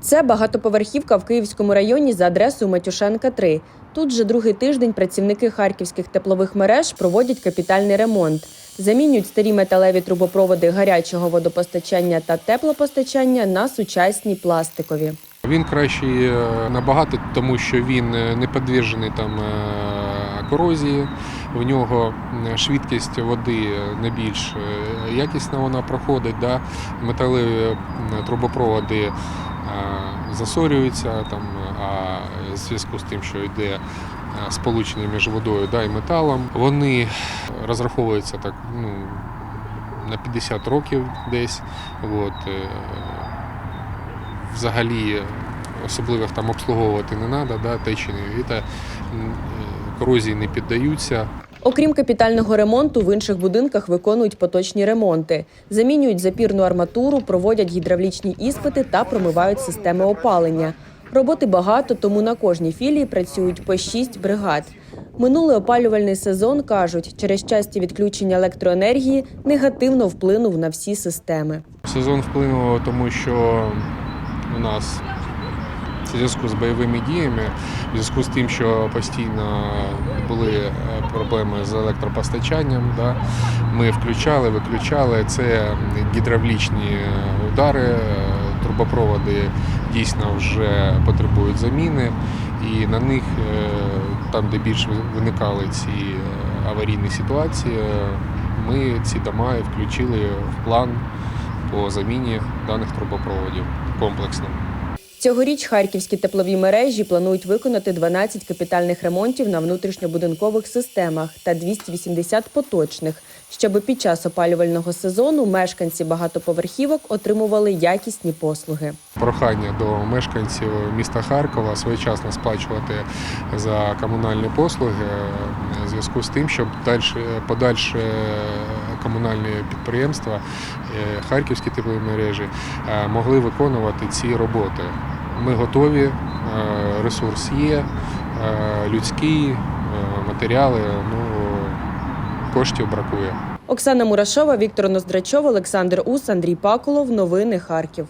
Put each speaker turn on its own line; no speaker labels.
Це багатоповерхівка в Київському районі за адресою Матюшенка 3. Тут вже другий тиждень працівники харківських теплових мереж проводять капітальний ремонт. Замінюють старі металеві трубопроводи гарячого водопостачання та теплопостачання на сучасні пластикові.
Він кращий е, набагато, тому що він е, не підвержений там е, корозії. В нього швидкість води не більш якісна вона проходить. Да? Металеві трубопроводи засорюються, там, а в зв'язку з тим, що йде е, сполучення між водою да, і металом, вони розраховуються так ну, на 50 років десь. От, е, взагалі особливих там обслуговувати не треба, да, течі не віта, корозії не піддаються.
Окрім капітального ремонту, в інших будинках виконують поточні ремонти, замінюють запірну арматуру, проводять гідравлічні іспити та промивають системи опалення. Роботи багато, тому на кожній філії працюють по шість бригад. Минулий опалювальний сезон кажуть, через часті відключення електроенергії негативно вплинув на всі системи.
Сезон вплинув, тому що у нас в зв'язку з бойовими діями, в зв'язку з тим, що постійно були е, проблеми з електропостачанням, да, ми включали, виключали. Це гідравлічні удари, е, трубопроводи дійсно вже потребують заміни, і на них, е, там, де більше виникали ці е, аварійні ситуації, е, ми ці дома включили в план по заміні даних трубопроводів комплексно.
Цьогоріч харківські теплові мережі планують виконати 12 капітальних ремонтів на внутрішньобудинкових системах та 280 поточних, щоб під час опалювального сезону мешканці багатоповерхівок отримували якісні послуги.
Прохання до мешканців міста Харкова своєчасно сплачувати за комунальні послуги е, в зв'язку з тим, щоб далі подальше комунальні підприємства, е, харківські теплові мережі е, могли виконувати ці роботи. Ми готові, е, ресурс є, людські е, матеріали, ну коштів бракує.
Оксана Мурашова, Віктор Ноздрачов, Олександр Ус, Андрій Паколов. Новини Харків.